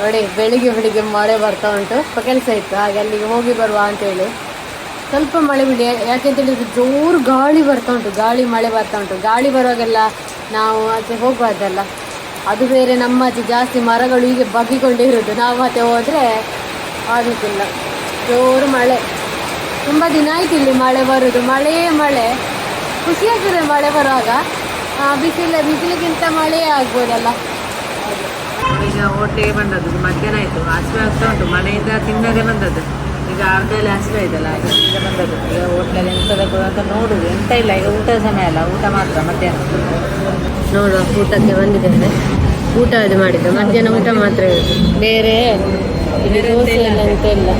ನೋಡಿ, ಬೆಳಿಗ್ಗೆ ಬೆಳಿಗ್ಗೆ ಮಳೆ ಬರ್ತಾ ಉಂಟು. ಕೆಲಸ ಇತ್ತು, ಹಾಗೆ ಅಲ್ಲಿಗೆ ಹೋಗಿ ಬರುವ ಅಂತೇಳಿ. ಸ್ವಲ್ಪ ಮಳೆ ಬಿಡಿ ಯಾಕೆಂತ ಹೇಳಿದ್ರೆ ಜೋರು ಗಾಳಿ ಬರ್ತಾ ಉಂಟು, ಗಾಳಿ ಮಳೆ ಬರ್ತಾ ಉಂಟು. ಗಾಳಿ ಬರುವಾಗೆಲ್ಲ ನಾವು ಆಚೆ ಹೋಗಬಾರ್ದಲ್ಲ. ಅದು ಬೇರೆ ನಮ್ಮ ಆಚೆ ಜಾಸ್ತಿ ಮರಗಳು ಹೀಗೆ ಬಗ್ಗಿಕೊಂಡೇ ಇರೋದು. ನಾವು ಮತ್ತೆ ಹೋದರೆ ಆಗುತ್ತಿಲ್ಲ ಜೋರು ಮಳೆ. ತುಂಬ ದಿನ ಆಯ್ತು ಇಲ್ಲಿ ಮಳೆ ಬರೋದು. ಮಳೆಯೇ ಮಳೆ. ಖುಷಿಯಾಗ್ತದೆ ಮಳೆ ಬರುವಾಗ. ಬಿಸಿಲ ಬಿಸಿಲು, ಬಿಸಿಲಿಗಿಂತ ಮಳೆಯೇ ಆಗ್ಬೋದಲ್ಲ. ಈಗ ಹೋಟ್ಲಿಗೆ ಬಂದದ್ದು ಮಧ್ಯಾಹ್ನ ಆಯಿತು. ಹಸಿವೆ ಆಗ್ತಾ ಉಂಟು ಮನೆಯಿಂದ ತಿನ್ನದೆ ಬಂದದ್ದು. ಈಗ ಅರ್ಧದಲ್ಲಿ ಹಸಿವೆ ಆಯ್ತಲ್ಲ ಈಗ ಬಂದದ್ದು. ಈಗ ಹೋಟ್ಲಲ್ಲಿ ಎಂತದ ಅಂತ ನೋಡುದು. ಎಂತ ಇಲ್ಲ ಈಗ ಊಟದ ಸಮಯ ಅಲ್ಲ ಊಟ ಮಾತ್ರ ಮಧ್ಯಾಹ್ನ. ನೋಡುವ ಊಟಕ್ಕೆ ಬಂದಿದ್ದೇವೆ ಊಟ ಅದು ಮಾಡಿದ್ದು. ಮಧ್ಯಾಹ್ನ ಊಟ ಮಾತ್ರ ಬೇರೆ ಊಟ ದೋಸೆ ಇಲ್ಲ ಅಂತ ಇಲ್ಲ.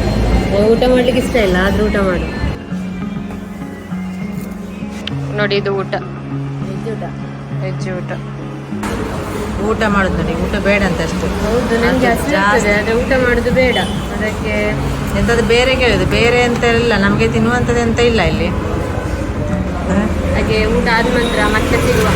ಊಟ ಮಾಡ್ಲಿಕ್ಕೆ ಇಷ್ಟ ಇಲ್ಲ ಆದ್ರೂ ಊಟ ಮಾಡು. ನೋಡಿ ಇದು ಊಟ. ವೆಜ್ ಊಟ. ಊಟ. ಮಾಡುದು ನೋಡಿ ಊಟ ಬೇಡ ಅಂತ ಅಷ್ಟು. ಹೌದು ನನಗೆ ಜಾಸ್ತಿ. ಆಗ್ತದೆ ಊಟ ಮಾಡುದು ಬೇಡ. ಅದಕ್ಕೆ ಎಂಥದ್ದು ಬೇರೆ ಕೇಳುದು ಬೇರೆ ಅಂತ ಇಲ್ಲ ನಮಗೆ ತಿನ್ನುವಂಥದ್ದು ಎಂತ ಇಲ್ಲ ಇಲ್ಲಿ. ಹಾಗೆ ಊಟ ಆದ ನಂತರ ಮತ್ತೆ ಸಿಗುವ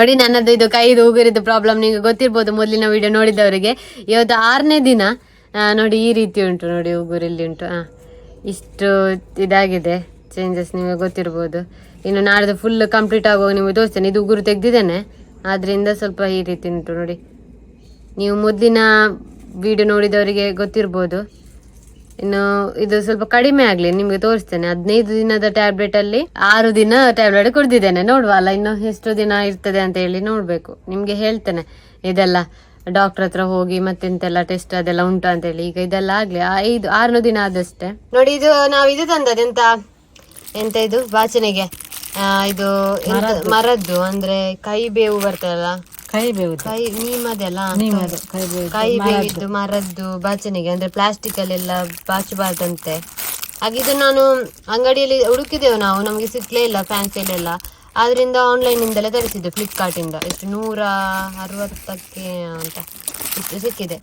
ನೋಡಿ, ನನ್ನದು ಇದು ಕೈದು ಉಗುರಿದ್ದು ಪ್ರಾಬ್ಲಮ್ ನಿಮಗೆ ಗೊತ್ತಿರ್ಬೋದು. ಮೊದಲಿನ ವಿಡಿಯೋ ನೋಡಿದವರಿಗೆ. ಇವತ್ತು ಆರನೇ ದಿನ. ನೋಡಿ, ಈ ರೀತಿ ಉಂಟು ನೋಡಿ, ಉಗುರಲ್ಲಿ ಉಂಟು. ಹಾಂ ಇಷ್ಟು ಇದಾಗಿದೆ. ಚೇಂಜಸ್ ನಿಮಗೆ ಗೊತ್ತಿರ್ಬೋದು. ಇನ್ನು ನಾಡ್ದು ಫುಲ್ ಕಂಪ್ಲೀಟ್ ಆಗುವಾಗ ನಿಮಗೆ ತೋರಿಸ್ತೇನೆ. ಇದು ಉಗುರು ತೆಗ್ದಿದ್ದೇನೆ. ಆದ್ದರಿಂದ ಸ್ವಲ್ಪ ಈ ರೀತಿ ಉಂಟು ನೋಡಿ. ನೀವು ಮೊದಲಿನ ವಿಡಿಯೋ ನೋಡಿದವರಿಗೆ ಗೊತ್ತಿರ್ಬೋದು. ಇನ್ನು ಇದು ಸ್ವಲ್ಪ ಕಡಿಮೆ ಆಗ್ಲಿ ನಿಮ್ಗೆ ತೋರಿಸ್ತೇನೆ. ಹದಿನೈದು ದಿನದ ಟ್ಯಾಬ್ಲೆಟ್ ಅಲ್ಲಿ ಆರು ದಿನ ಟ್ಯಾಬ್ಲೆಟ್ ಕುಡ್ದಿದ್ದೇನೆ. ನೋಡುವ ಅಲ್ಲ ಇನ್ನು ಎಷ್ಟು ದಿನ ಇರ್ತದೆ ಅಂತ ಹೇಳಿ ನೋಡ್ಬೇಕು. ನಿಮ್ಗೆ ಹೇಳ್ತೇನೆ. ಇದೆಲ್ಲ ಡಾಕ್ಟರ್ ಹತ್ರ ಹೋಗಿ ಮತ್ತೆಂತೆಲ್ಲ ಟೆಸ್ಟ್ ಅದೆಲ್ಲ ಉಂಟು ಅಂತ ಹೇಳಿ. ಈಗ ಇದೆಲ್ಲ ಆಗ್ಲಿ ಐದು ಆರು ದಿನ ಆದಷ್ಟೇ. ನೋಡಿ ಇದು ನಾವು ಇದು ತಂದದ್ದು ಎಂತ? ಎಂತ ಇದು? ಬಾಚನೆಗೆ ಆ, ಇದು ಮರದ್ದು. ಅಂದ್ರೆ ಕೈ ಬೇವು ಬರ್ತದಲ್ಲ? ಕೈ ಕೈ ನೀಮದೆಲ್ಲ ಕೈ ಕೈ ಬೇವಿದ್ದು ಮರದ್ದು ಬಾಚಣಿಗೆ ಅಂದ್ರೆ ಪ್ಲಾಸ್ಟಿಕ್ ಅಲ್ಲೆಲ್ಲ ಬಾಚಬಾರ್ದಂತೆ. ಹಾಗೆ ಇದು ನಾನು ಅಂಗಡಿಯಲ್ಲಿ ಹುಡುಕಿದೆವು ನಾವು ನಮಗೆ ಸಿಕ್ಲೇ ಇಲ್ಲ ಫ್ಯಾನ್ಸಿಲೆಲ್ಲ ಆದ್ರಿಂದ ಆನ್ಲೈನ್ ಇಂದಲೇ ತರಿಸಿದ್ದು ಫ್ಲಿಪ್ಕಾರ್ಟ್ ಇಂದ. ಎಷ್ಟು ನೂರ ಅರವತ್ತಕ್ಕೆ ಅಂತ. ಸಿಕ್ಕಿದೆ.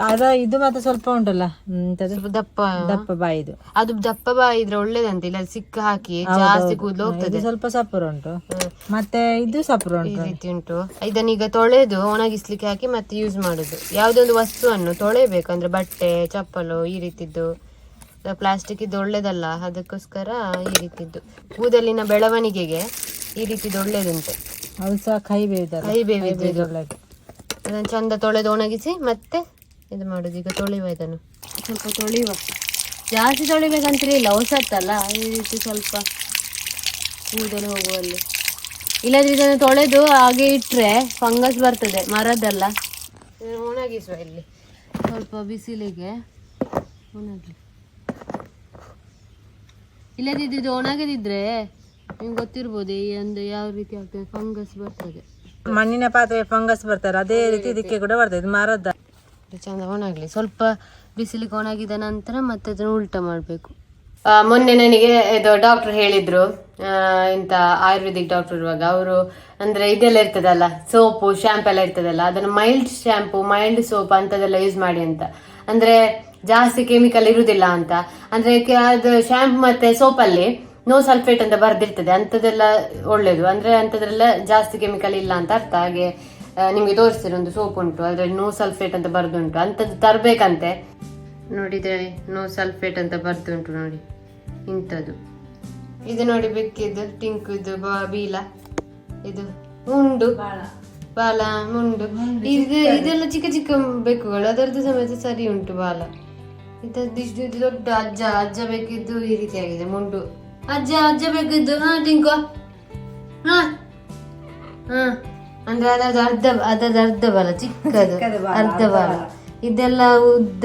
ಅದು ಇದು ಮತ್ತೆ ಸ್ವಲ್ಪ ಉಂಟಲ್ಲ? ದಪ್ಪ. ದಪ್ಪ ಬಾಯಿದು. ಅದು ದಪ್ಪ ಬಾಯಿ ಇದ್ರೆ ಒಳ್ಳೇದಂತೆ ಇಲ್ಲ ಸಿಕ್ಕ ಹಾಕಿ ಜಾಸ್ತಿ ಕೂದಲು ಹೋಗ್ತದೆ. ಸ್ವಲ್ಪ ಸಪುರ ಉಂಟು. ಮತ್ತೆ ಇದು ಸಪುರ ಉಂಟು. ರೀತಿ ಉಂಟು. ತೊಳೆದು ಒಣಗಿಸ್ಲಿಕ್ಕೆ ಹಾಕಿ ಮತ್ತೆ ಯೂಸ್ ಮಾಡುದು. ಯಾವುದೊಂದು ವಸ್ತುವನ್ನು ತೊಳೆಯಬೇಕು ಅಂದ್ರೆ ಬಟ್ಟೆ ಚಪ್ಪಲು ಈ ರೀತಿದ್ದು. ಪ್ಲಾಸ್ಟಿಕ್ ಇದು ಒಳ್ಳೇದಲ್ಲ ಅದಕ್ಕೋಸ್ಕರ ಈ ರೀತಿದ್ದು. ಕೂದಲಿನ ಬೆಳವಣಿಗೆಗೆ ಈ ರೀತಿದು ಒಳ್ಳೇದುಂಟು. ಅದು ಸಹ ಕೈ ಬೇವಿದ ಕೈ ಬೇವಿದ್ದು ಒಳ್ಳೆದು. ಅದನ್ನು ಚಂದ ತೊಳೆದು ಒಣಗಿಸಿ ಮತ್ತೆ ಇದು ಮಾಡೋದು. ಈಗ ತೊಳೆಯುವ ಇದನ್ನು. ಸ್ವಲ್ಪ ತೊಳೆಯುವ. ಜಾಸ್ತಿ ತೊಳಿಬೇಕಂತ ಇಲ್ಲ ಹೊಸತ್ತಲ್ಲ ಈ ರೀತಿ ಸ್ವಲ್ಪ ಕೂದಲು ಹೋಗುವಲ್ಲಿ. ಇಲ್ಲದ್ರೆ ಇದನ್ನು ತೊಳೆದು ಹಾಗೆ ಇಟ್ರೆ ಫಂಗಸ್ ಬರ್ತದೆ ಮರದಲ್ಲ ಒಣಗಿಸುವ ಇಲ್ಲಿ. ಸ್ವಲ್ಪ ಬಿಸಿಲಿಗೆ ಒಣಗಿ. ಇಲ್ಲದಿದ್ದು ಇದು ಒಣಗದಿದ್ರೆ ನಿಮ್ಗೆ ಗೊತ್ತಿರ್ಬೋದು ಈ ಒಂದು ಯಾವ ರೀತಿ ಆಗ್ತದೆ ಫಂಗಸ್ ಬರ್ತದೆ. ಮಣ್ಣಿನ ಪಾತ್ರೆ ಫಂಗಸ್ ಬರ್ತಾರೆ ಅದೇ ರೀತಿ ಇದಕ್ಕೆ ಕೂಡ ಬರ್ತದೆ ಇದು ಮರದ. ಚಂದ ಒಣಗಲಿ ಸ್ವಲ್ಪ ಬಿಸಿಲಿಗೆ ಒಣಗಿದ ನಂತರ ಮತ್ತೆ ಅದನ್ನು ಉಲ್ಟ ಮಾಡಬೇಕು. ಮೊನ್ನೆ ನನಗೆ ಇದು ಡಾಕ್ಟರ್ ಹೇಳಿದ್ರು. ಇಂಥ ಆಯುರ್ವೇದಿಕ್ ಡಾಕ್ಟರ್ ಇರುವಾಗ. ಅವರು ಅಂದ್ರೆ ಇದೆಲ್ಲ ಇರ್ತದಲ್ಲ ಸೋಪು ಶಾಂಪು ಎಲ್ಲ ಇರ್ತದಲ್ಲ ಅದನ್ನು ಮೈಲ್ಡ್ ಶ್ಯಾಂಪು ಮೈಲ್ಡ್ ಸೋಪ್ ಅಂತದೆಲ್ಲ ಯೂಸ್ ಮಾಡಿ ಅಂತ. ಅಂದ್ರೆ ಜಾಸ್ತಿ ಕೆಮಿಕಲ್ ಇರುವುದಿಲ್ಲ ಅಂತ. ಅಂದ್ರೆ ಅದು ಶಾಂಪು ಮತ್ತೆ ಸೋಪಲ್ಲಿ ನೋ ಸಲ್ಫೇಟ್ ಅಂತ ಬರ್ದಿರ್ತದೆ ಅಂಥದ್ದೆಲ್ಲ ಒಳ್ಳೇದು. ಅಂದ್ರೆ ಅಂಥದ್ರೆಲ್ಲ ಜಾಸ್ತಿ ಕೆಮಿಕಲ್ ಇಲ್ಲ ಅಂತ ಅರ್ಥ. ಹಾಗೆ ನಿಮಗೆ ತೋರಿಸ್ತೀನಿ ಒಂದು ಸೋಪ್ ಉಂಟು. ಅದರಲ್ಲಿ ನೋ ಸಲ್ಫೇಟ್ ಅಂತ ಬರ್ದುಂಟು. ಅಂಥದ್ದು ತರಬೇಕಂತೆ. ನೋಡಿದ್ರೆ ನೋ ಸಲ್ಫೇಟ್ ಅಂತ ಬರ್ದುಂಟು ನೋಡಿ. ಇಂಥದ್ದು. ಇದು ನೋಡಿ ಬೆಕ್ಕಿದ್ದು ಟಿಂಕ್ ಇದು ಬ- ಬೀಲ. ಇದು ಮುಂಡು ಬಾಲ ಮುಂಡು ಇದು ಇದೆಲ್ಲ ಚಿಕ್ಕ ಚಿಕ್ಕ ಬೆಕ್ಕುಗಳು. ಅದರದ್ದು ಸಮೇತ ಸರಿ ಉಂಟು ಬಾಲ. ಇದದ್ದು ಇಷ್ಟು ಇದು ದೊಡ್ಡ ಅಜ್ಜ ಅಜ್ಜ ಬೇಕಿದ್ದು ಈ ರೀತಿಯಾಗಿದೆ ಆಗಿದೆ ಮುಂಡು. ಅಜ್ಜ ಅಜ್ಜ ಬೇಕಿದ್ದು ಹಾ ಟಿಂಕು. ಹಾ. ಹಾ. ಅಂದ್ರೆ ಅದ್ರದ್ದು ಅರ್ಧ ಅದ್ರದ್ದು ಅರ್ಧ ಬಾಲ ಚಿಕ್ಕದು. ಅರ್ಧ ಬಾಲ. ಇದೆಲ್ಲ ಉದ್ದ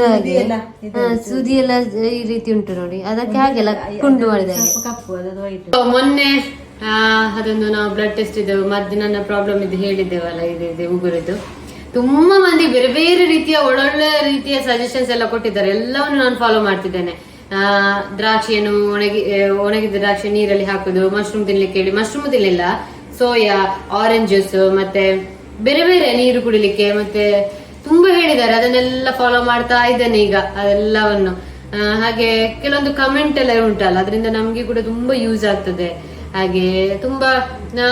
ಹಾ, ಸುದಿ ಎಲ್ಲ ಈ ರೀತಿ ಉಂಟು ನೋಡಿ. ಅದಕ್ಕೆ ಹಾಗೆಲ್ಲ ಕುಂಡು ಮಾಡಿದ ಹಾಗೆ. ಕಪ್ಪು ಅದು ವೈಟ್ ಮೊನ್ನೆ ಆ, ಅದೊಂದು ನಾವು ಬ್ಲಡ್ ಟೆಸ್ಟ್ ಇದ್ದೆವು. ಮದ್ದು ನನ್ನ ಪ್ರಾಬ್ಲಮ್ ಇದು ಹೇಳಿದ್ದೇವಲ್ಲ ಇದು ಇದೆ ಉಗುರಿದ್ದು. ತುಂಬಾ ಮಂದಿ ಬೇರೆ ಬೇರೆ ರೀತಿಯ ಒಳ್ಳೊಳ್ಳೆ ರೀತಿಯ ಸಜೆಷನ್ಸ್ ಎಲ್ಲ ಕೊಟ್ಟಿದ್ದಾರೆ. ಎಲ್ಲವನ್ನು ನಾನು ಫಾಲೋ ಮಾಡ್ತಿದ್ದೇನೆ. ದ್ರಾಕ್ಷಿಯನ್ನು ಒಣಗಿ ಒಣಗಿದ ದ್ರಾಕ್ಷಿ ನೀರಲ್ಲಿ ಹಾಕುದು ಮಶ್ರೂಮ್ ತಿನ್ಲಿಕ್ಕೆ ಹೇಳಿ. ಮಶ್ರೂಮ್ ತಿನ್ಲಿಲ್ಲ. ಸೋಯಾ ಆರೆಂಜ್ ಜ್ಯೂಸ್ ಮತ್ತೆ ಬೇರೆ ಬೇರೆ ನೀರು ಕುಡಿಲಿಕ್ಕೆ, ಮತ್ತೆ ತುಂಬಾ ಹೇಳಿದ್ದಾರೆ. ಅದನ್ನೆಲ್ಲ ಫಾಲೋ ಮಾಡ್ತಾ ಇದ್ದೇನೆ ಈಗ, ಅದೆಲ್ಲವನ್ನು. ಹಾಗೆ ಕೆಲವೊಂದು ಕಮೆಂಟ್ ಎಲ್ಲ ಉಂಟಲ್ಲ, ಅದರಿಂದ ನಮ್ಗೆ ಕೂಡ ತುಂಬಾ ಯೂಸ್ ಆಗ್ತದೆ. ಹಾಗೆ ತುಂಬಾ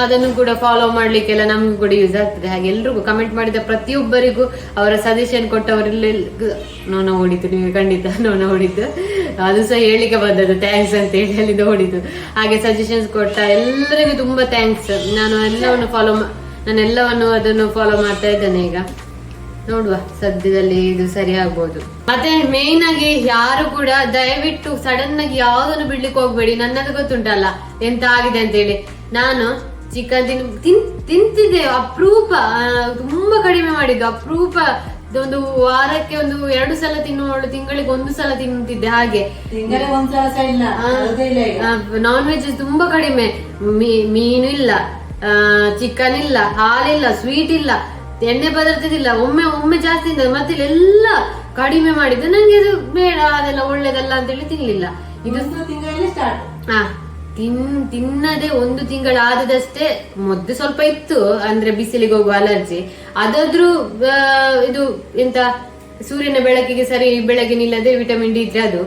ಅದನ್ನು ಕೂಡ ಫಾಲೋ ಮಾಡ್ಲಿಕ್ಕೆಲ್ಲ ನಮ್ಗೂ ಕೂಡ ಯೂಸ್ ಆಗ್ತದೆ. ಹಾಗೆ ಎಲ್ರಿಗೂ ಕಮೆಂಟ್ ಮಾಡಿದ ಪ್ರತಿಯೊಬ್ಬರಿಗೂ ಅವರ ಸಜೆಷನ್ ಕೊಟ್ಟವರೆಲ್ಲ ನೋನ ಓಡಿತು ನೀವು ಖಂಡಿತ ನೋನ ಓಡಿದ್ದು ಅದು ಸಹ ಹೇಳಿಕೆ ಬಂದದ್ದು ಥ್ಯಾಂಕ್ಸ್ ಅಂತ ಹೇಳಿ ಓಡಿದ್ದು ಹಾಗೆ ಸಜೆಷನ್ಸ್ ಕೊಟ್ಟ ಎಲ್ಲರಿಗೂ ತುಂಬಾ ಥ್ಯಾಂಕ್ಸ್ ನಾನು ಎಲ್ಲವನ್ನು ಫಾಲೋ ನಾನು ಎಲ್ಲವನ್ನು ಅದನ್ನು ಫಾಲೋ ಮಾಡ್ತಾ ಇದ್ದೇನೆ ಈಗ. ನೋಡುವ ಸದ್ಯದಲ್ಲಿ ಇದು ಸರಿ ಆಗ್ಬೋದು. ಮತ್ತೆ ಮೇನ್ ಆಗಿ ಯಾರು ಕೂಡ ದಯವಿಟ್ಟು ಸಡನ್ ಆಗಿ ಯಾವ್ದನ್ನು ಬಿಡ್ಲಿಕ್ಕೆ ಹೋಗ್ಬೇಡಿ ನನ್ನದು ಗೊತ್ತುಂಟಲ್ಲ ಎಂತ ಆಗಿದೆ ಅಂತ ಹೇಳಿ ನಾನು ಚಿಕನ್ ತಿನ್ ತಿನ್ ತಿಂತಿದ್ದೆ ಅಪ್ರೂಪ ತುಂಬಾ ಕಡಿಮೆ ಮಾಡಿದ್ದು ಅಪ್ರೂಪ ಒಂದು ವಾರಕ್ಕೆ ಒಂದು ಎರಡು ಸಲ ತಿನ್ನುವಳು ತಿಂಗಳಿಗೆ ಒಂದು ಸಲ ತಿನ್ನುತ್ತಿದ್ದೆ ಹಾಗೆ. ನಾನ್ ವೆಜ್ ತುಂಬಾ ಕಡಿಮೆ ಮೀನು ಇಲ್ಲ ಚಿಕನ್ ಇಲ್ಲ ಹಾಲಿಲ್ಲ ಸ್ವೀಟ್ ಇಲ್ಲ. ಎಣ್ಣೆ ಪದಾರ್ಥದಿಲ್ಲ ಒಮ್ಮೆ ಒಮ್ಮೆ ಜಾಸ್ತಿ ಮತ್ತೆ ಎಲ್ಲ ಕಡಿಮೆ ಮಾಡಿದ್ದು. ನಂಗೆ ಇದು ಬೇಡ ಅದೆಲ್ಲ ಒಳ್ಳೇದಲ್ಲ ಅಂತೇಳಿ ತಿನ್ಲಿಲ್ಲ. ಇದು ಆ ತಿನ್ ತಿನ್ನದೆ ಒಂದು ತಿಂಗಳಾದದಷ್ಟೇ ಮೊದ್ಲು ಸ್ವಲ್ಪ ಇತ್ತು. ಅಂದ್ರೆ ಬಿಸಿಲಿಗೆ ಹೋಗುವ ಅಲರ್ಜಿ. ಅದಾದ್ರೂ ಇದು ಎಂತ ಸೂರ್ಯನ ಬೆಳಕಿಗೆ ಸರಿ ಬೆಳಗ್ಗೆ ನಿಲ್ಲದೆ ವಿಟಮಿನ್ ಡಿ ಇದ್ರೆ ಅದು.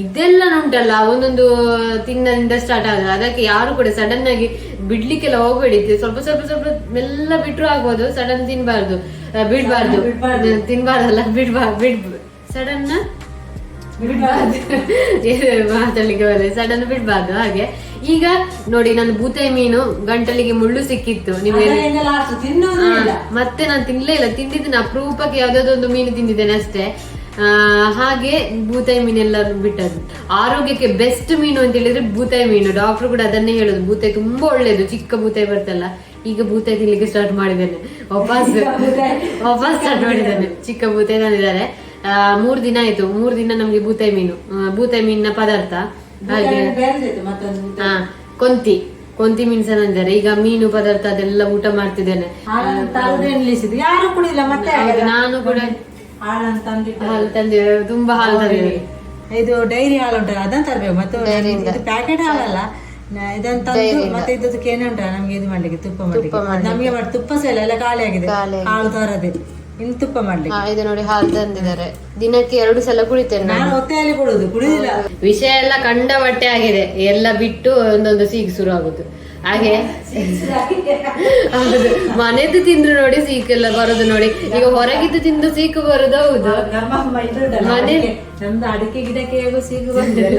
ಇದೆಲ್ಲ ಉಂಟಲ್ಲ ಒಂದೊಂದು ತಿನ್ನದಿಂದ ಸ್ಟಾರ್ಟ್ ಆಗ ಅದಕ್ಕೆ ಯಾರು ಕೂಡ ಸಡನ್ ಆಗಿ ಬಿಡ್ಲಿಕ್ಕೆಲ್ಲ ಹೋಗ್ಬೇಡಿ. ಸ್ವಲ್ಪ ಸ್ವಲ್ಪ ಸ್ವಲ್ಪ ಎಲ್ಲ ಬಿಟ್ರು ಆಗ್ಬೋದು ಸಡನ್ ತಿನ್ಬಾರ್ದು. ಬಿಡ್ಬಾರ್ದು. ತಿನ್ಬಾರ್ದಲ್ಲ ಬಿಡ್ಬಾರ್ದು ಬಿಡ್ ಸಡನ್ ಮಾತಾಡ್ಲಿಕ್ಕೆ ಬರಲ್ಲ ಸಡನ್ ಬಿಡ್ಬಾರ್ದು ಹಾಗೆ. ಈಗ ನೋಡಿ ನಾನು ಬೂತಾಯಿ ಮೀನು ಗಂಟಲಿಗೆ ಮುಳ್ಳು ಸಿಕ್ಕಿತ್ತು. ನಿಮ್ಗೆ ಮತ್ತೆ ನಾನು ತಿನ್ಲೇ ಇಲ್ಲ. ತಿಂದಿದ್ದೀನಿ. ಅಪರೂಪಕ್ಕೆ ಯಾವ್ದಾದ್ರು ಒಂದು ಮೀನು ತಿಂದಿದ್ದೇನೆ ಅಷ್ಟೇ. ಹಾಗೆ ಬೂತಾಯಿ ಮೀನೆಲ್ಲ ಬಿಟ್ಟದ್ದು. ಆರೋಗ್ಯಕ್ಕೆ ಬೆಸ್ಟ್ ಮೀನು ಅಂತ ಹೇಳಿದ್ರೆ ಬೂತಾಯಿ ಮೀನು. ಡಾಕ್ಟರ್ ಕೂಡ ಅದನ್ನೇ ಹೇಳೋದು. ಬೂತಾಯಿ ತುಂಬಾ ಒಳ್ಳೇದು. ಚಿಕ್ಕ ಬೂತಾಯಿ ಬರ್ತಲ್ಲ ಈಗ ಬೂತಾಯಿ ತಿನ್ಲಿಕ್ಕೆ ಸ್ಟಾರ್ಟ್ ಮಾಡಿದ್ದೇನೆ. ವಾಪಸ್ ವಾಪಸ್ ಸ್ಟಾರ್ಟ್ ಮಾಡಿದ್ದೇನೆ. ಚಿಕ್ಕ ಬೂತಾಯಿ ತಂದಿದ್ದಾರೆ. ಮೂರ್ ದಿನ ಆಯ್ತು. ಮೂರ್ ದಿನ ನಮ್ಗೆ ಬೂತಾಯಿ ಮೀನು ಬೂತಾಯಿ ಮೀನಿನ ಪದಾರ್ಥ. ಹಾಗೆ ಕೊಂತಿ. ಕೊಂತಿ ಮೀನು ಸಹ ತಂದಿದ್ದಾರೆ ಈಗ ಮೀನು ಪದಾರ್ಥ ಅದೆಲ್ಲ ಊಟ ಮಾಡ್ತಿದ್ದೇನೆ. ನಾನು ಕೂಡ ಹಾಲು ತಂದಿದ್ದೇವೆ ತುಂಬಾ ಹಾಲು ಇದು ಡೈರಿ ಹಾಲು ಉಂಟಲ್ಲ ಅದನ್ನ ತರಬೇಕು. ಮತ್ತೆ ಪ್ಯಾಕೆಟ್ ಹಾಲಲ್ಲ ಇದನ್ನ ತಂದು ಮತ್ತೆ ಇದಕ್ಕೆ ಏನೇ ಉಂಟಲ್ಲ ನಮ್ಗೆ ಇದು ಮಾಡ್ಲಿಕ್ಕೆ ತುಪ್ಪ ಮಾಡ್ಲಿಕ್ಕೆ. ನಮ್ಗೆ ಮಾಡಿ ತುಪ್ಪ ಸಹ ಎಲ್ಲ ಖಾಲಿ ಆಗಿದೆ. ಹಾಲು ತರದೆ. ಇನ್ನು ತುಪ್ಪ ಮಾಡ್ಲಿಕ್ಕೆ. ಇದು ನೋಡಿ ಹಾಲು ತಂದಿದ್ದಾರೆ. ದಿನಕ್ಕೆ ಎರಡು ಸಲ ಕುಡಿತೇನೆ ನಾನು. ಹೊತ್ತೆಯಲ್ಲಿ ಕೊಡುದು ಕುಡಿದಿಲ್ಲ. ವಿಷಯ ಎಲ್ಲ ಕಂಡ ಬಟ್ಟೆ ಆಗಿದೆ. ಎಲ್ಲ ಬಿಟ್ಟು ಒಂದೊಂದು ಸೀಗ್ ಶುರು ಆಗುದು. ಹಾಗೆ? ಹೌದು. ಮನೆದು ತಿಂದ್ರು ನೋಡಿ ಸೀಕೆಲ್ಲ ಬರೋದು ನೋಡಿ. ಈಗ ಹೊರಗಿದ್ದು ತಿಂದು ಸೀಕು ಬರೋದು ಹೌದು. ಮನೆ- ನಮ್ದು ಅಡಿಕೆ ಗಿಡಕ್ಕೆ ಹೇಗೋ ಸಿಗು ಬಂದಿದೆ,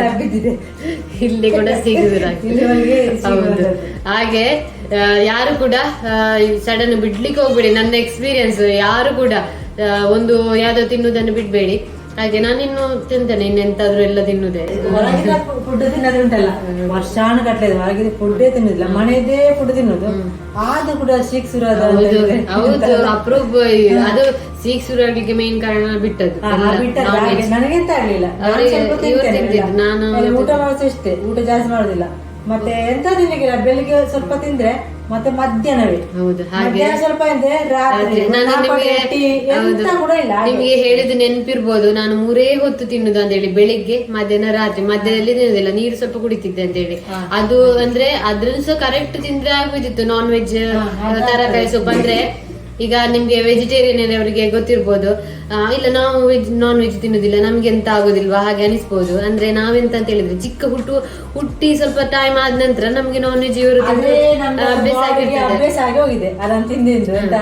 ಇಲ್ಲಿ ಕೂಡ ಸಿಗುದಿಲ್ಲ ಹೌದು. ಹಾಗೆ ಯಾರು ಕೂಡ ಸಡನ್ ಬಿಡ್ಲಿಕ್ಕೆ ಹೋಗ್ಬೇಡಿ. ನನ್ನ ಎಕ್ಸ್ಪೀರಿಯನ್ಸ್ ಯಾರು ಕೂಡ ಒಂದು ಯಾವ್ದೋ ತಿನ್ನುವುದನ್ನು ಬಿಡ್ಬೇಡಿ. ಹಾಗೆ ನಾನಿನ್ನು ತಿಂತೇನೆ ಇನ್ನೆಂತಾದ್ರೂ ಎಲ್ಲ ತಿನ್ನುದೇ. ಹೊರಗಿನ ಫುಡ್ ತಿನ್ನೋದು ಉಂಟಲ್ಲ? ವರ್ಷಾನು ಕಟ್ಲೆ ಹೊರಗಿದ ಫುಡ್ಡೇ ತಿನ್ನುದಿಲ್ಲ ಮನೆಯದೇ ಫುಡ್ ತಿನ್ನೋದು. ಆದ್ರೂ ಕೂಡ ಸಿಕ್ ಸುರದ ಹೌದು ಅಪ್ರೂವ್ ಅದು ಸೀಕ್ ಶುರು ಆಗ್ಲಿಕ್ಕೆ ಮೇನ್ ಕಾರಣ ಬಿಟ್ಟದ್ದು. ನನಗೆಂತ ಆಗ್ಲಿಲ್ಲ. ನಾನು ಊಟ ಮಾಡೋದು ಇಷ್ಟೇ ಊಟ ಜಾಸ್ತಿ ಮಾಡುದಿಲ್ಲ. ಮತ್ತೆ ಎಂತ ತಿನ್ಲಿಕ್ಕಿಲ್ಲ? ಬೆಳಿಗ್ಗೆ ಸ್ವಲ್ಪ ತಿಂದ್ರೆ ಮತ್ತೆ ಮಧ್ಯಾಹ್ನವೇ. ಹೌದು ಹಾಗೆ. ಸ್ವಲ್ಪ ಇದೆ ರಾತ್ರಿ. ನಾನು ನಿಮಗೆ ಎಂತ ಕೂಡ ಇಲ್ಲ ನಿಮಗೆ ಹೇಳಿದ ನೆನ್ಪಿರ್ಬೋದು. ನಾನು ಮೂರೇ ಹೊತ್ತು ತಿನ್ನುದು ಅಂತ ಹೇಳಿ ಬೆಳಿಗ್ಗೆ ಮಧ್ಯಾಹ್ನ ರಾತ್ರಿ. ಮಧ್ಯದಲ್ಲಿ ತಿನ್ನುದಿಲ್ಲ ನೀರು ಸ್ವಲ್ಪ ಕುಡಿತಿದ್ದೆ ಅಂತ ಹೇಳಿ ಅದು ಅಂದ್ರೆ ಸಹ ಕರೆಕ್ಟ್ ತಿಂದ್ರೆ ಆಗುದಿತ್ತು ನಾನ್ ವೆಜ್ ತರಕಾರಿ ಸೊಪ್ಪು ಅಂದ್ರೆ ಈಗ ನಿಮ್ಗೆ ವೆಜಿಟೇರಿಯನ್ ಅವರಿಗೆ ಗೊತ್ತಿರ್ಬೋದು. ಇಲ್ಲ ನಾವು ವೆಜ್ ನಾನ್ ವೆಜ್ ತಿನ್ನೋದಿಲ್ಲ ನಮ್ಗೆ ಎಂತ ಆಗೋದಿಲ್ವಾ? ಹಾಗೆ ಅನಿಸ್ಬೋದು. ಅಂದ್ರೆ ನಾವೆಂತ ಅಂತ ಹೇಳಿದ್ರೆ ಚಿಕ್ಕ ಹುಟ್ಟು ಹುಟ್ಟಿ ಸ್ವಲ್ಪ ಟೈಮ್ ಆದ ನಂತರ ನಮ್ಗೆ ನಾನ್ ವೆಜ್ ಇವರು ಅಭ್ಯಾಸ ಆಗಿ ಹೋಗಿದೆ. ಅದನ್ನ ಅಂತ.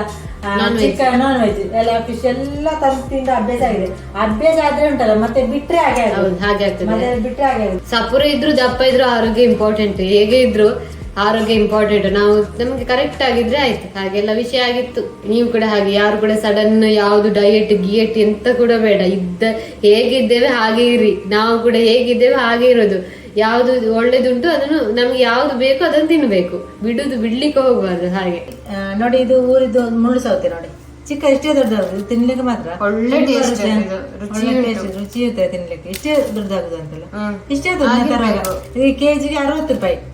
ಚಿಕನ್ ನಾನ್ ವೆಜ್ ಎಲ್ಲ ಫಿಶ್ ಎಲ್ಲ ತಂದು ಅಭ್ಯಾಸ ಆಗಿದೆ. ಅಭ್ಯಾಸ ಆದ್ರೆ ಉಂಟಲ್ಲ ಮತ್ತೆ ಬಿಟ್ರೆ ಹಾಗೆ ಹಾಗೆ ಆಗ್ತದೆ. ಬಿಟ್ರೆ ಹಾಗೆ. ಸಪುರ ಇದ್ರು ದಪ್ಪ ಇದ್ರು ಆರೋಗ್ಯ ಇಂಪಾರ್ಟೆಂಟ್ ಹೇಗೆ ಇದ್ರು ಆರೋಗ್ಯ ಇಂಪಾರ್ಟೆಂಟ್ ನಾವು ನಮ್ಗೆ ಕರೆಕ್ಟ್ ಆಗಿದ್ರೆ ಆಯ್ತು. ಹಾಗೆಲ್ಲ ವಿಷಯ ಆಗಿತ್ತು. ನೀವು ಕೂಡ ಹಾಗೆ ಯಾರು ಕೂಡ ಸಡನ್ ಯಾವ್ದು ಡಯಟ್ ಗಿಯೆಟ್ ಎಂತ ಕೂಡ ಬೇಡ. ಇದ್ದ ಹೇಗಿದ್ದೇವೆ ಹಾಗೆ ಇರಿ. ನಾವು ಕೂಡ ಹೇಗಿದ್ದೇವೆ ಹಾಗೆ ಇರೋದು. ಯಾವ್ದು ಒಳ್ಳೇದುಂಟು ಅದನ್ನು ನಮ್ಗೆ ಯಾವ್ದು ಬೇಕೋ ಅದನ್ನು ತಿನ್ಬೇಕು. ಬಿಡುದು ಬಿಡ್ಲಿಕ್ಕೆ ಹೋಗ್ಬಾರ್ದು ಹಾಗೆ. ನೋಡಿ ಇದು ಊರಿದ್ದು ಒಂದು ಮುಳ್ಳು ಸೌತೆ ನೋಡಿ. ಚಿಕ್ಕ ಇಷ್ಟೇ ದೊಡ್ಡದಾಗುದು ತಿನ್ಲಿಕ್ಕೆ ಮಾತ್ರ. ಒಳ್ಳೆ. ಇದು. ರುಚಿ ಇರುತ್ತೆ ತಿನ್ಲಿಕ್ಕೆ. ಇಷ್ಟೇ ದೊಡ್ಡದಾಗುದು ಅಂತಲ್ಲ. ಇಷ್ಟೇ ದೊಡ್ಡ ಕೆಜಿಗೆ ಅರವತ್ತು ರೂಪಾಯಿ.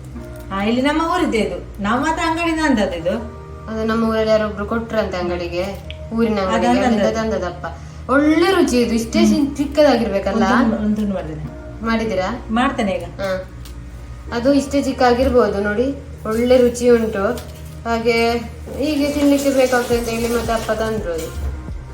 ಇಲ್ಲಿ ನಮ್ಮ ಊರಿದ್ದೆ ಇದು. ನಾವು ಮಾತ್ರ ಅಂಗಡಿ ಅಂದದ್ದು ಇದು. ಅದು ನಮ್ಮ ಊರಲ್ಲಿ ಯಾರೊಬ್ರು ಕೊಟ್ರಂತೆ ಅಂಗಡಿಗೆ ಊರಿನ ಅಂಗಡಿಗೆ. ಅಲ್ಲಿಂದ ತಂದದಪ್ಪ ಒಳ್ಳೆ ರುಚಿ ಇದು. ಇಷ್ಟೇ ಚಿಕ್ಕದಾಗಿರ್ಬೇಕಲ್ಲ? ಒಂದು ತುಂಡು ಮಾಡ್ತೇನೆ ಈಗ. ಅದು ಇಷ್ಟೇ ಚಿಕ್ಕ ಆಗಿರ್ಬೋದು ನೋಡಿ. ಒಳ್ಳೆ ರುಚಿ ಉಂಟು. ಹಾಗೆ ಹೀಗೆ ತಿನ್ಲಿಕ್ಕೆ ಬೇಕಾಗ್ತದೆ ಅಂತ ಹೇಳಿ ಮತ್ತೆ ಅಪ್ಪ ತಂದ್ರು ಅದು.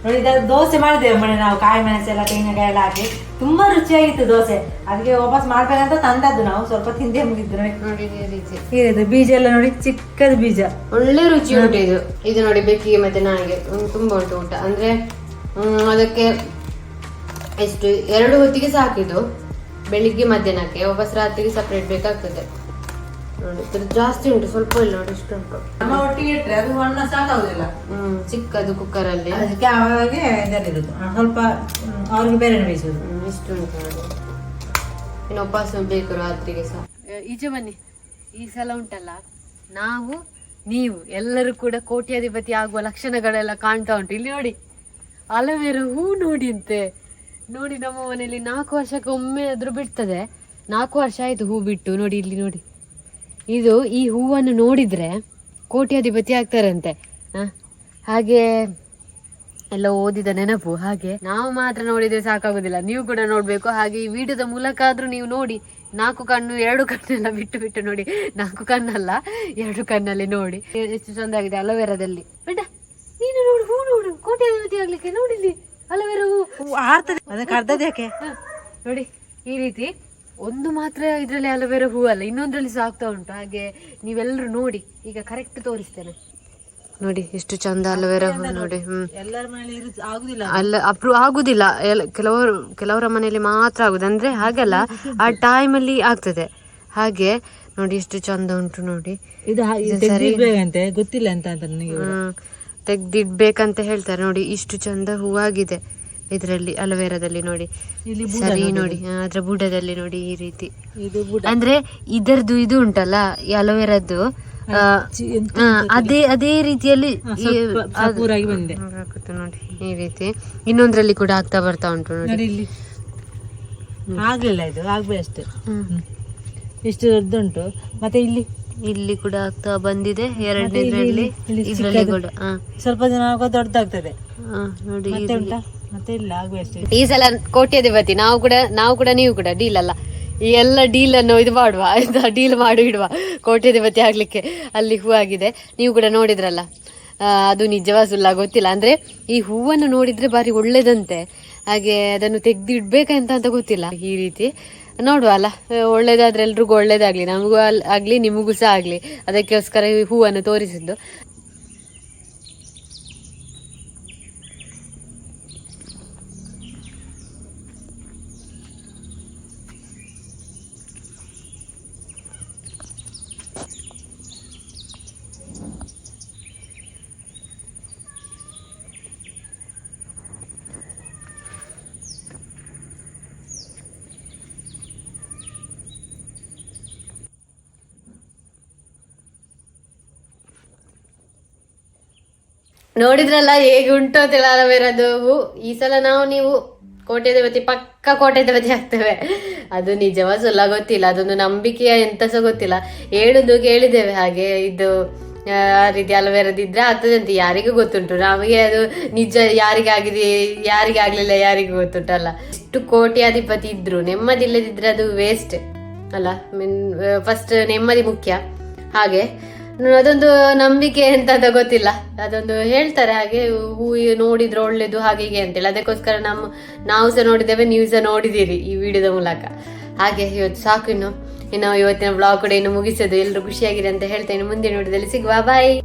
ನೋಡಿ ದೋಸೆ ಮಾಡಿದ್ದೇವೆ ಮನೆ ನಾವು ಕಾಯಿ ಮೆಣಸೆಲ್ಲ ತೆಂಗಿನಕಾಯಿ ಎಲ್ಲ ಹಾಕಿ. ತುಂಬಾ ರುಚಿಯಾಗಿತ್ತು ದೋಸೆ. ಅದಕ್ಕೆ ವಾಪಸ್ ಮಾಡ್ಬೇಕಂತ ತಂದದ್ದು ನಾವು ಸ್ವಲ್ಪ ತಿಂದೇ ಮುಗಿದ್ರು ನೋಡಿ. ಬೀಜ ಎಲ್ಲ ನೋಡಿ ಚಿಕ್ಕದ ಬೀಜ. ಒಳ್ಳೆ ರುಚಿ ಉಂಟು ಇದು. ಇದು ನೋಡಿ ಬೆಕ್ಕಿಗೆ ಮತ್ತೆ ನನಗೆ ತುಂಬಾ ಉಂಟು ಊಟ. ಅಂದ್ರೆ ಹ್ಮ್, ಅದಕ್ಕೆ ಎಷ್ಟು ಎರಡು ಹೊತ್ತಿಗೆ ಸಾಕಿದು ಬೆಳಿಗ್ಗೆ ಮಧ್ಯಾಹ್ನಕ್ಕೆ. ವಾಪಸ್ ರಾತ್ರಿಗೆ ಸಪ್ರೇಟ್ ಬೇಕಾಗ್ತದೆ. ನೋಡಿ ಇದ್ರ ಜಾಸ್ತಿ ಉಂಟು ಸ್ವಲ್ಪ ಇಲ್ಲ ನೋಡಿ ಇಷ್ಟು ಉಂಟು. ನಮ್ಮ ಒಟ್ಟಿಗೆ ಇಟ್ಟರೆ ಅದು ಅನ್ನ ಸಾಕಾಗುದಿಲ್ಲ. ಹ್ಮ್. ಚಿಕ್ಕದು ಕುಕ್ಕರ್ ಅಲ್ಲಿ. ಅದಕ್ಕೆ ಅವಾಗೆ ಇದರಲ್ಲಿರುದು ಆ, ಸ್ವಲ್ಪ ಅವ್ರಿಗೆ ಬೇರೆ ಬೇಯಿಸುದು? ಹ್ಮ್, ಇಷ್ಟು ಉಂಟು ನೋಡಿ. ಇನ್ನು ಉಪವಾಸ ಬೇಕು ರಾತ್ರಿಗೆ ಸಹ. ಈಚೆ ಬನ್ನಿ. ಈ ಸಲ ಉಂಟಲ್ಲ ನಾವು ನೀವು ಎಲ್ಲರೂ ಕೂಡ ಕೋಟ್ಯಾಧಿಪತಿ ಆಗುವ ಲಕ್ಷಣಗಳೆಲ್ಲ ಕಾಣ್ತಾ ಉಂಟು. ಇಲ್ಲಿ ನೋಡಿ ಅಲವೇರ ಹೂ ನೋಡಿ ಅಂತೆ. ನೋಡಿ ನಮ್ಮ ಮನೆಯಲ್ಲಿ ನಾಲ್ಕು ವರ್ಷಕ್ಕೆ ಒಮ್ಮೆ ಆದ್ರೂ ಬಿಡ್ತದೆ ನಾಲ್ಕು ವರ್ಷ ಆಯ್ತು ಹೂ ಬಿಟ್ಟು. ನೋಡಿ ಇಲ್ಲಿ ನೋಡಿ. ಇದು ಈ ಹೂವನ್ನು ನೋಡಿದ್ರೆ ಕೋಟ್ಯಾಧಿಪತಿ ಆಗ್ತಾರಂತೆ. ಹ? ಹಾಗೆ ಎಲ್ಲ ಓದಿದ ನೆನಪು ಹಾಗೆ ನಾವು ಮಾತ್ರ ನೋಡಿದ್ರೆ ಸಾಕಾಗುದಿಲ್ಲ. ನೀವು ಕೂಡ ನೋಡ್ಬೇಕು. ಹಾಗೆ ಈ ವಿಡಿಯೋದ ಮೂಲಕ ಆದ್ರೂ ನೀವು ನೋಡಿ ನಾಲ್ಕು ಕಣ್ಣು ಎರಡು ಕಣ್ಣೆಲ್ಲ ಬಿಟ್ಟು ಬಿಟ್ಟು ನೋಡಿ. ನಾಲ್ಕು ಕಣ್ಣಲ್ಲ ಎರಡು ಕಣ್ಣಲ್ಲಿ ನೋಡಿ. ಎಷ್ಟು ಚಂದ ಆಗಿದೆ ಅಲೋವೆರಾದಲ್ಲಿ. ಬೇಡ ನೀನು ನೋಡು ಹೂ ನೋಡು. ಕೋಟ್ಯಾಧಿಪತಿ ಆಗ್ಲಿಕ್ಕೆ ನೋಡಿಲ್ಲಿ ಅಲೋವೆರಾ ಹೂ. ಆರ್ತದೆ. ಅದಕ್ಕೆ ಅರ್ಧದ ಯಾಕೆ? ನೋಡಿ ಈ ರೀತಿ. ಒಂದು ಮಾತ್ರ ಇದರಲ್ಲಿ ಅಲೋವೆರಾ ಹೂ ಅಲ್ಲ ಇನ್ನೊಂದ್ರಲ್ಲಿ ಸಹ ಆಗ್ತಾ ಉಂಟು. ಹಾಗೆ ನೀವೆಲ್ಲರೂ ನೋಡಿ ಈಗ ಕರೆಕ್ಟ್ ತೋರಿಸ್ತೇನೆ. ನೋಡಿ ಎಷ್ಟು ಚಂದ ಅಲೋವೆರಾ ಹೂ ನೋಡಿ ಹ್ಮ್. ಅಲ್ಲ ಅಪ್ರೂವ್ ಆಗುದಿಲ್ಲ. ಕೆಲವರು ಕೆಲವರ ಮನೆಯಲ್ಲಿ ಮಾತ್ರ ಆಗುದು. ಅಂದ್ರೆ ಹಾಗಲ್ಲ ಆ ಅಲ್ಲಿ ಆಗ್ತದೆ. ಹಾಗೆ ನೋಡಿ ಎಷ್ಟು ಚಂದ ಉಂಟು ನೋಡಿ. ಗೊತ್ತಿಲ್ಲ ಅಂತ ತೆಗ್ದಿಡ್ಬೇಕಂತ ಹೇಳ್ತಾರೆ ನೋಡಿ ಇಷ್ಟು ಚಂದ ಹೂವಾಗಿದೆ. ಇದರಲ್ಲಿ ಅಲೋವೆರಾದಲ್ಲಿ ನೋಡಿ. ಸರಿ ನೋಡಿ. ಅದ್ರ ಬುಡದಲ್ಲಿ ನೋಡಿ ಈ ರೀತಿ. ಅಂದ್ರೆ ಇದರದ್ದು ಇದು ಉಂಟಲ್ಲ ಈ ಅಲೋವೆರಾದ್ದು? ಅದೇ ಅದೇ ರೀತಿಯಲ್ಲಿ ನೋಡಿ ಈ ರೀತಿ. ಇನ್ನೊಂದ್ರಲ್ಲಿ ಕೂಡ ಆಗ್ತಾ ಬರ್ತಾ ಉಂಟು ನೋಡಿ. ಆಗ್ಲಿಲ್ಲ ಇದು ಆಗ್ಬೇಕು ಅಷ್ಟೇ. ಹ್ಮ್. ಇಷ್ಟು ದೊಡ್ಡುಂಟು ಮತ್ತೆ ಇಲ್ಲಿ? ಇಲ್ಲಿ ಕೂಡ ಆಗ್ತಾ ಬಂದಿದೆ ಎರಡನೇದ್ರಲ್ಲಿ ಇದರಲ್ಲಿ ಕೂಡ ಸ್ವಲ್ಪ ದಿನ ದೊಡ್ಡದಾಗ್ತದೆ. ನೋಡಿ ಉಂಟಾ? ಈ ಸಲ ಕೋಟ್ಯಾಧಿಪತಿ ನಾವು ಕೂಡ ನಾವು ಕೂಡ, ನೀವು ಕೂಡ ಡೀಲ್ ಅಲ್ಲ. ಈ ಎಲ್ಲ ಡೀಲ್ ಅನ್ನು ಇದು ಮಾಡುವ ಡೀಲ್ ಮಾಡಿ, ಇಡುವ. ಕೋಟ್ಯಾಧಿಪತಿ ಆಗ್ಲಿಕ್ಕೆ ಅಲ್ಲಿ ಹೂ ಆಗಿದೆ. ನೀವು ಕೂಡ ನೋಡಿದ್ರಲ್ಲ. ಅದು ನಿಜವಾ ಸುಳ್ಳ ಗೊತ್ತಿಲ್ಲ. ಅಂದ್ರೆ ಈ ಹೂವನ್ನು ನೋಡಿದ್ರೆ ಬಾರಿ ಒಳ್ಳೇದಂತೆ. ಹಾಗೆ ಅದನ್ನು ತೆಗ್ದು ಇಡ್ಬೇಕಂತ ಅಂತ ಗೊತ್ತಿಲ್ಲ. ಈ ರೀತಿ ನೋಡುವ ಅಲ್ಲ. ಒಳ್ಳೇದಾದ್ರೆ ಎಲ್ರಿಗೂ ಒಳ್ಳೇದಾಗ್ಲಿ. ನಮಗೂ ಆಗ್ಲಿ, ನಿಮಗೂ ಸಹ ಆಗ್ಲಿ. ಅದಕ್ಕೋಸ್ಕರ ಈ ಹೂವನ್ನು ತೋರಿಸಿದ್ದು. ನೋಡಿದ್ರಲ್ಲ ಹೇಗೆ ಉಂಟು ಅಂತ ಅಲವೇರದು ಹೂ ಈ ಸಲ ನಾವು ನೀವು ಕೋಟೆ ದೇವತೆ ಪಕ್ಕ ಕೋಟೆ ದೇವತೆ ಆಗ್ತೇವೆ. ಅದು ನಿಜವಾ ಸುಲ್ಲ ಗೊತ್ತಿಲ್ಲ, ಅದೊಂದು ನಂಬಿಕೆಯ ಎಂತ ಸಹ ಗೊತ್ತಿಲ್ಲ ಹೇಳುದು ಕೇಳಿದ್ದೇವೆ, ಹಾಗೆ ಇದು, ಆ, ರೀತಿ ಅಲವೇರದಿದ್ರೆ ಆಗ್ತದೆ ಅಂತ ಯಾರಿಗೂ ಗೊತ್ತುಂಟು. ನಮಗೆ ಅದು ನಿಜ ಯಾರಿಗಾಗಿದೆ ಯಾರಿಗೆ ಆಗ್ಲಿಲ್ಲ ಯಾರಿಗೂ ಗೊತ್ತುಂಟಲ್ಲ. ಇಷ್ಟು ಕೋಟ್ಯಾಧಿಪತಿ ಇದ್ರು, ನೆಮ್ಮದಿಲ್ಲದಿದ್ರೆ ಅದು ವೇಸ್ಟ್ ಅಲ್ಲ. ಮೀನ್ ಫಸ್ಟ್ ನೆಮ್ಮದಿ ಮುಖ್ಯ. ಹಾಗೆ ಅದೊಂದು ನಂಬಿಕೆ ಅಂತ ಅಂತ ಗೊತ್ತಿಲ್ಲ. ಅದೊಂದು ಹೇಳ್ತಾರೆ ಹಾಗೆ, ಹೂ ನೋಡಿದ್ರೆ ಒಳ್ಳೇದು ಹಾಗೆ ಹೀಗೆ ಅಂತೇಳಿ ಅದಕ್ಕೋಸ್ಕರ ನಮ್ಮ ನಾವು ಸಹ ನೋಡಿದ್ದೇವೆ, ನೀವು ಸಹ ನೋಡಿದ್ದೀರಿ ಈ ವಿಡಿಯೋದ ಮೂಲಕ. ಹಾಗೆ ಇವತ್ತು ಸಾಕು ಇನ್ನು. ಇನ್ನು ಇವತ್ತಿನ ಬ್ಲಾಗ್ ಕೂಡ ಇನ್ನು ಮುಗಿಸೋದು. ಎಲ್ಲರೂ ಖುಷಿಯಾಗಿದೆ ಅಂತ ಹೇಳ್ತೇನೆ ಮುಂದಿನ ವಿಡಿಯೋದಲ್ಲಿ ಸಿಗುವ. ಬಾಯ್